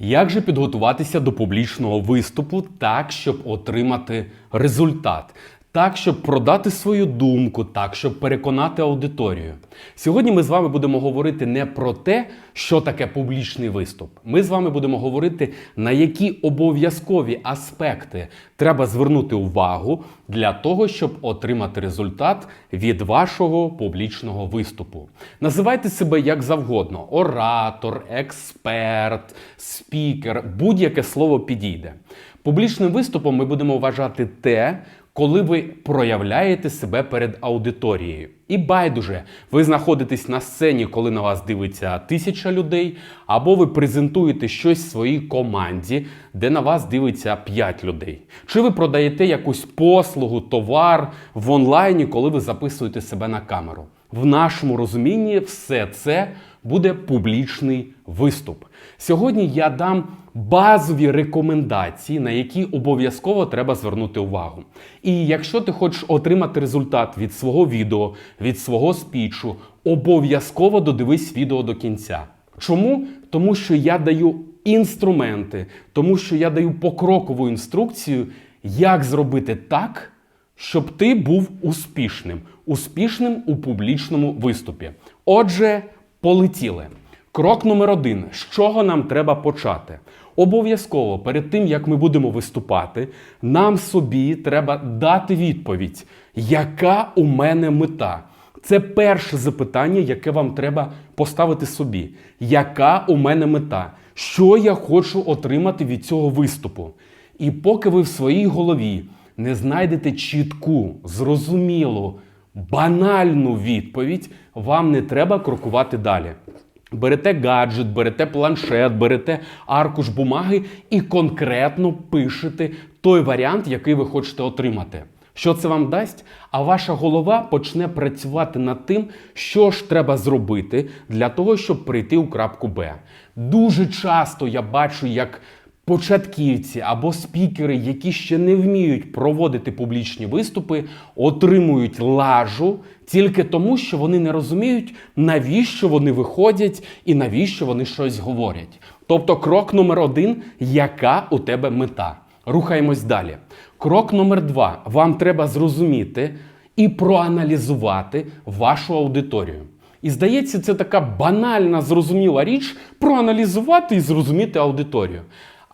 Як же підготуватися до публічного виступу так, щоб отримати результат? Так, щоб продати свою думку, так, щоб переконати аудиторію. Сьогодні ми з вами будемо говорити не про те, що таке публічний виступ. Ми з вами будемо говорити, на які обов'язкові аспекти треба звернути увагу для того, щоб отримати результат від вашого публічного виступу. Називайте себе як завгодно: оратор, експерт, спікер, будь-яке слово підійде. Публічним виступом ми будемо вважати те, коли ви проявляєте себе перед аудиторією. І байдуже, ви знаходитесь на сцені, коли на вас дивиться тисяча людей, або ви презентуєте щось своїй команді, де на вас дивиться 5 людей. Чи ви продаєте якусь послугу, товар в онлайні, коли ви записуєте себе на камеру. В нашому розумінні все це буде публічний виступ. Сьогодні я дам базові рекомендації, на які обов'язково треба звернути увагу. І якщо ти хочеш отримати результат від свого відео, від свого спічу, обов'язково додивись відео до кінця. Чому? Тому що я даю інструменти, тому що я даю покрокову інструкцію, як зробити так, щоб ти був успішним, успішним у публічному виступі. Отже, полетіли. Крок номер один: з чого нам треба почати? Обов'язково перед тим, як ми будемо виступати, нам собі треба дати відповідь, яка у мене мета. Це перше запитання, яке вам треба поставити собі. Яка у мене мета? Що я хочу отримати від цього виступу? І поки ви в своїй голові не знайдете чітку, зрозумілу, банальну відповідь, вам не треба крокувати далі. Берете гаджет, берете планшет, берете аркуш бумаги і конкретно пишете той варіант, який ви хочете отримати. Що це вам дасть? А ваша голова почне працювати над тим, що ж треба зробити для того, щоб прийти у крапку Б. Дуже часто я бачу, як початківці або спікери, які ще не вміють проводити публічні виступи, отримують лажу тільки тому, що вони не розуміють, навіщо вони виходять і навіщо вони щось говорять. Тобто, крок номер один, яка у тебе мета. Рухаємось далі. Крок номер два. Вам треба зрозуміти і проаналізувати вашу аудиторію. І здається, це така банальна, зрозуміла річ проаналізувати і зрозуміти аудиторію.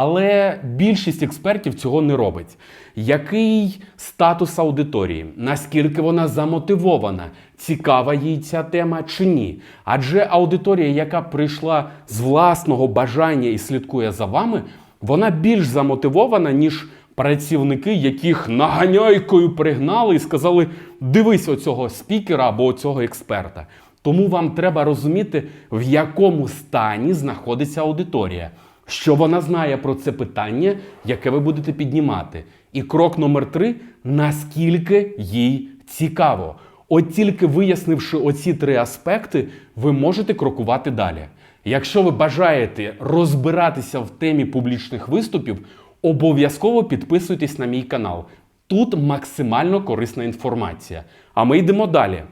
Але більшість експертів цього не робить. Який статус аудиторії? Наскільки вона замотивована? Цікава їй ця тема чи ні? Адже аудиторія, яка прийшла з власного бажання і слідкує за вами, вона більш замотивована, ніж працівники, яких наганяйкою пригнали і сказали: дивись оцього спікера або оцього експерта. Тому вам треба розуміти, в якому стані знаходиться аудиторія, що вона знає про це питання, яке ви будете піднімати. І крок номер три наскільки їй цікаво. От тільки вияснивши оці три аспекти, ви можете крокувати далі. Якщо ви бажаєте розбиратися в темі публічних виступів, обов'язково підписуйтесь на мій канал. Тут максимально корисна інформація. А ми йдемо далі.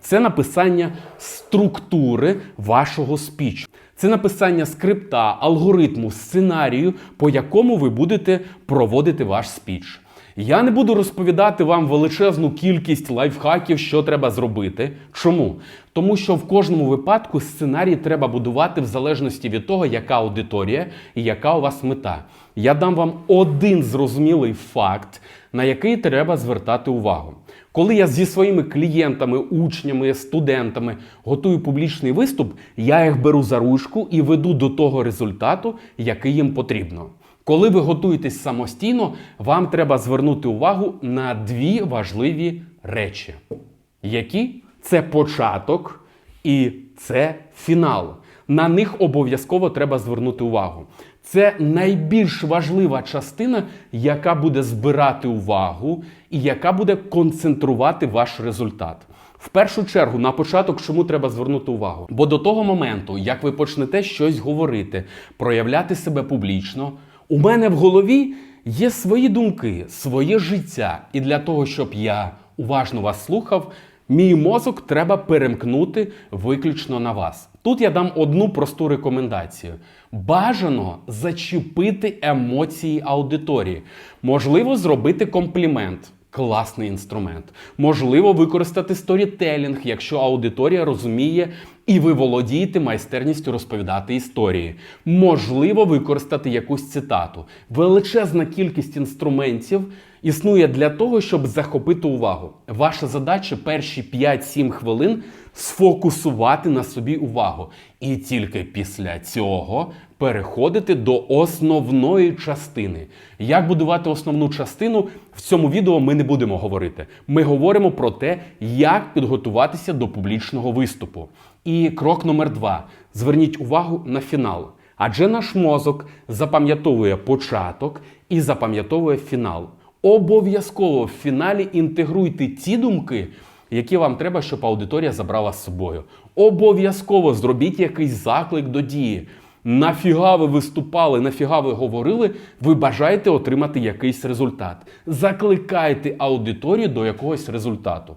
Це написання структури вашого спічу. Це написання скрипта, алгоритму, сценарію, по якому ви будете проводити ваш спіч. Я не буду розповідати вам величезну кількість лайфхаків, що треба зробити. Чому? Тому що в кожному випадку сценарій треба будувати в залежності від того, яка аудиторія і яка у вас мета. Я дам вам один зрозумілий факт, на який треба звертати увагу. Коли я зі своїми клієнтами, учнями, студентами готую публічний виступ, я їх беру за ручку і веду до того результату, який їм потрібно. Коли ви готуєтесь самостійно, вам треба звернути увагу на дві важливі речі. Які? Це початок і це фінал. На них обов'язково треба звернути увагу. Це найбільш важлива частина, яка буде збирати увагу і яка буде концентрувати ваш результат. В першу чергу, на початок, чому треба звернути увагу? Бо до того моменту, як ви почнете щось говорити, проявляти себе публічно, у мене в голові є свої думки, своє життя. І для того, щоб я уважно вас слухав, Мій мозок треба перемкнути виключно на вас. Тут я дам одну просту рекомендацію: бажано зачепити емоції аудиторії, можливо, зробити комплімент. Класний інструмент. Можливо, використати сторітелінг, якщо аудиторія розуміє і ви володієте майстерністю розповідати історії. Можливо, використати якусь цитату. Величезна кількість інструментів існує для того, щоб захопити увагу. Ваша задача перші 5-7 хвилин сфокусувати на собі увагу. І тільки після цього переходити до основної частини. Як будувати основну частину в цьому відео ми не будемо говорити. Ми говоримо про те, як підготуватися до публічного виступу. І крок номер два: зверніть увагу на фінал. Адже наш мозок запам'ятовує початок і запам'ятовує фінал. Обов'язково в фіналі інтегруйте ті думки, які вам треба, щоб аудиторія забрала з собою. Обов'язково зробіть якийсь заклик до дії. Нафіга ви виступали, нафіга ви говорили, ви бажаєте отримати якийсь результат. Закликайте аудиторію до якогось результату.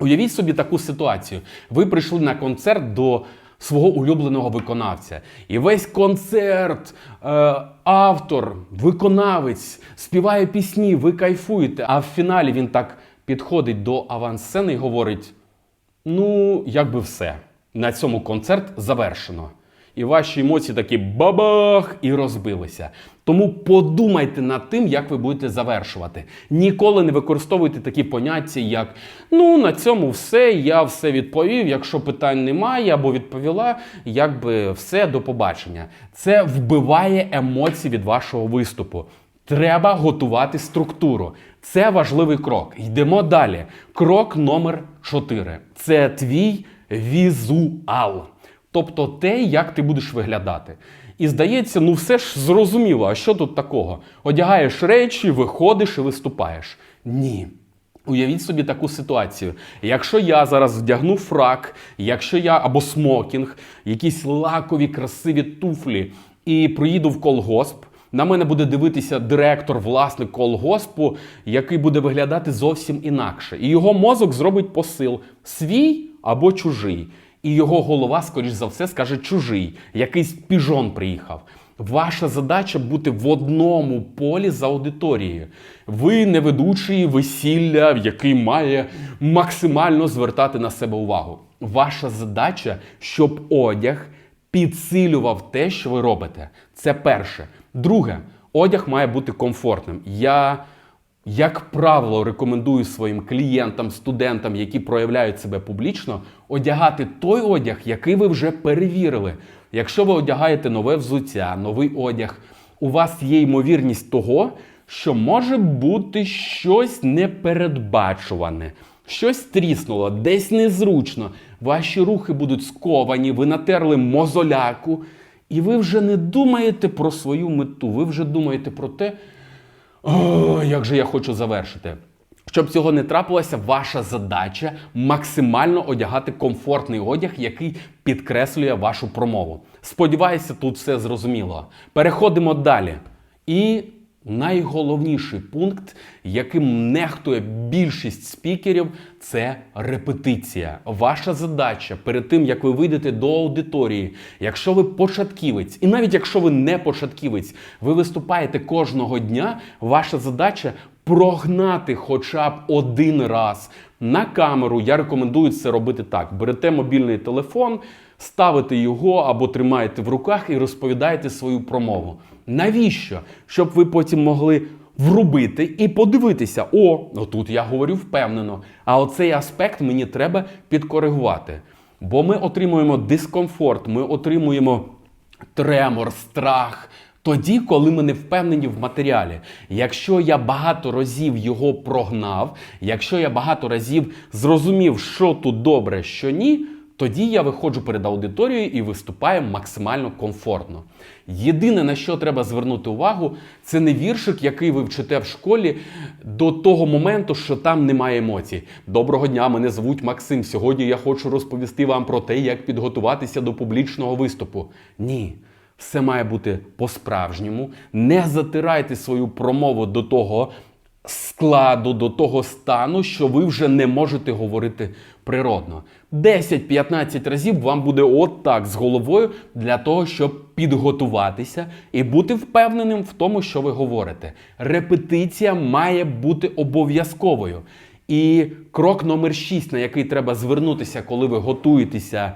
Уявіть собі таку ситуацію. Ви прийшли на концерт до свого улюбленого виконавця. І весь концерт, е, автор, виконавець співає пісні, ви кайфуєте. А в фіналі він так підходить до авансцени і говорить: ну, якби все. На цьому концерт завершено. І ваші емоції такі бабах і розбилися. Тому подумайте над тим, як ви будете завершувати. Ніколи не використовуйте такі поняття, як ну на цьому все, я все відповів. Якщо питань немає або відповіла, якби все до побачення. Це вбиває емоції від вашого виступу. Треба готувати структуру. Це важливий крок. Йдемо далі. Крок номер 4. Це твій візуал. Тобто те, як ти будеш виглядати. І здається, ну все ж зрозуміло, а що тут такого? Одягаєш речі, виходиш і виступаєш. Ні. Уявіть собі таку ситуацію. Якщо я зараз вдягну фрак, якщо я або смокінг, якісь лакові, красиві туфлі і проїду в колгосп, на мене буде дивитися директор, власник колгоспу, який буде виглядати зовсім інакше. І його мозок зробить посил свій або чужий. І його голова, скоріш за все, скаже чужий, якийсь піжон приїхав. Ваша задача бути в одному полі з аудиторією. Ви не ведучий весілля, який має максимально звертати на себе увагу. Ваша задача, щоб одяг підсилював те, що ви робите. Це перше. Друге, одяг має бути комфортним. Я як правило, рекомендую своїм клієнтам, студентам, які проявляють себе публічно, одягати той одяг, який ви вже перевірили. Якщо ви одягаєте нове взуття, новий одяг, у вас є ймовірність того, що може бути щось непередбачуване, щось тріснуло, десь незручно. Ваші рухи будуть сковані, ви натерли мозоляку, і ви вже не думаєте про свою мету, ви вже думаєте про те. О, як же я хочу завершити. Щоб цього не трапилося, ваша задача максимально одягати комфортний одяг, який підкреслює вашу промову. Сподіваюся, тут все зрозуміло. Переходимо далі. І найголовніший пункт, яким нехтує більшість спікерів, це репетиція. Ваша задача перед тим, як ви вийдете до аудиторії, якщо ви початківець, і навіть якщо ви не початківець, ви виступаєте кожного дня. Ваша задача прогнати хоча б один раз на камеру. Я рекомендую це робити так: берете мобільний телефон, ставите його або тримаєте в руках і розповідаєте свою промову. Навіщо? Щоб ви потім могли врубити і подивитися: о, отут я говорю впевнено. А оцей аспект мені треба підкоригувати. Бо ми отримуємо дискомфорт, ми отримуємо тремор, страх. Тоді, коли ми не впевнені в матеріалі, якщо я багато разів його прогнав, якщо я багато разів зрозумів, що тут добре, що ні, тоді я виходжу перед аудиторією і виступаю максимально комфортно. Єдине, на що треба звернути увагу, це не віршик, який ви вчите в школі до того моменту, що там немає емоцій. Доброго дня, мене звуть Максим. Сьогодні я хочу розповісти вам про те, як підготуватися до публічного виступу. Ні. Все має бути по-справжньому. Не затирайте свою промову до того складу, до того стану, що ви вже не можете говорити природно. 10-15 разів вам буде от так з головою для того, щоб підготуватися і бути впевненим в тому, що ви говорите. Репетиція має бути обов'язковою. І крок номер 6, на який треба звернутися, коли ви готуєтеся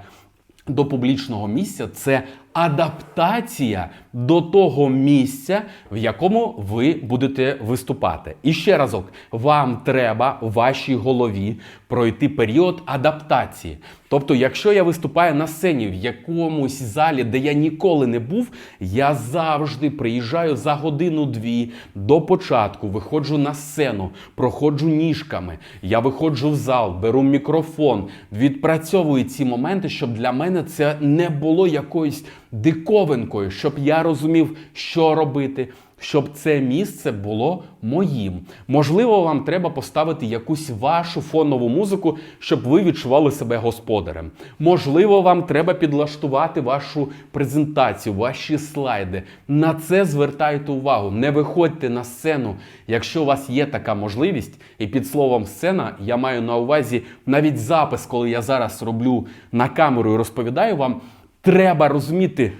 до публічного місця, це адаптація до того місця, в якому ви будете виступати. І ще разок, вам треба в вашій голові пройти період адаптації. Тобто, якщо я виступаю на сцені в якомусь залі, де я ніколи не був, я завжди приїжджаю за годину-дві до початку, виходжу на сцену, проходжу ніжками, я виходжу в зал, беру мікрофон, відпрацьовую ці моменти, щоб для мене це не було якоюсь диковинкою, щоб я розумів, що робити. Щоб це місце було моїм. Можливо, вам треба поставити якусь вашу фонову музику, щоб ви відчували себе господарем. Можливо, вам треба підлаштувати вашу презентацію, ваші слайди. На це звертайте увагу. Не виходьте на сцену, якщо у вас є така можливість. І під словом сцена я маю на увазі навіть запис, коли я зараз роблю на камеру і розповідаю вам. Треба розуміти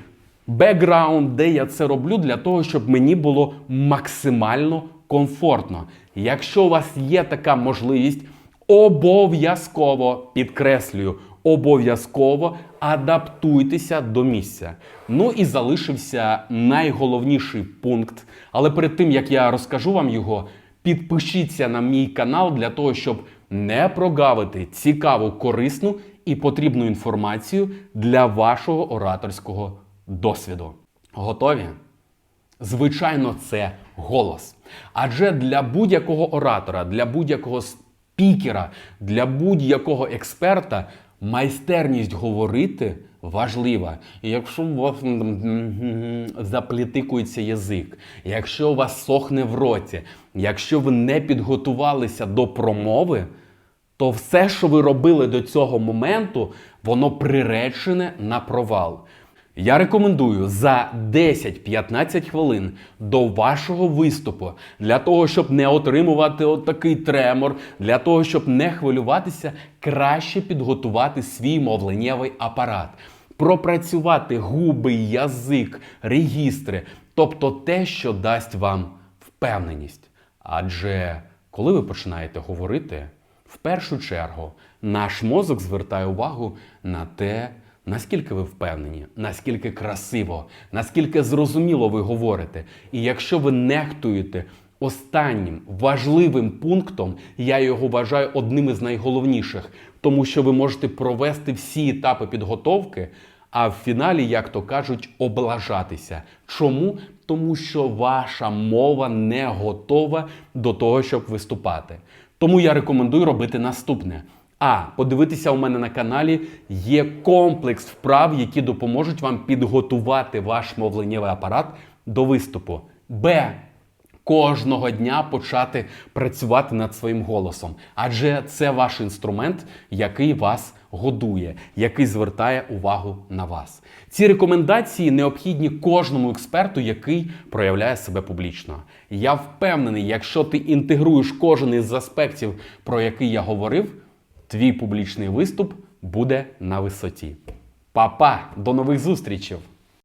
бекграунд, де я це роблю, для того, щоб мені було максимально комфортно. Якщо у вас є така можливість, обов'язково підкреслюю, обов'язково адаптуйтеся до місця. Ну і залишився найголовніший пункт. Але перед тим як я розкажу вам його, підпишіться на мій канал для того, щоб не прогавити цікаву, корисну і потрібну інформацію для вашого ораторського досвіду. Готові? Звичайно, це голос. Адже для будь-якого оратора, для будь-якого спікера, для будь-якого експерта майстерність говорити важлива. І якщо у вас заплітикується язик, якщо у вас сохне в роті, якщо ви не підготувалися до промови, то все, що ви робили до цього моменту, воно приречене на провал. Я рекомендую за 10-15 хвилин до вашого виступу для того, щоб не отримувати отакий тремор, для того, щоб не хвилюватися, краще підготувати свій мовленнєвий апарат, пропрацювати губи, язик, регістри, тобто те, що дасть вам впевненість. Адже коли ви починаєте говорити, в першу чергу наш мозок звертає увагу на те, наскільки ви впевнені, наскільки красиво, наскільки зрозуміло ви говорите. І якщо ви нехтуєте останнім важливим пунктом, я його вважаю одним із найголовніших, тому що ви можете провести всі етапи підготовки. А в фіналі, як то кажуть, облажатися. Чому? Тому що ваша мова не готова до того, щоб виступати. Тому я рекомендую робити наступне. А. Подивитися у мене на каналі є комплекс вправ, які допоможуть вам підготувати ваш мовленнєвий апарат до виступу. Б. Кожного дня почати працювати над своїм голосом, адже це ваш інструмент, який вас годує, який звертає увагу на вас. Ці рекомендації необхідні кожному експерту, який проявляє себе публічно. Я впевнений, якщо ти інтегруєш кожен із аспектів, про який я говорив, твій публічний виступ буде на висоті. Па-па! до нових зустрічей!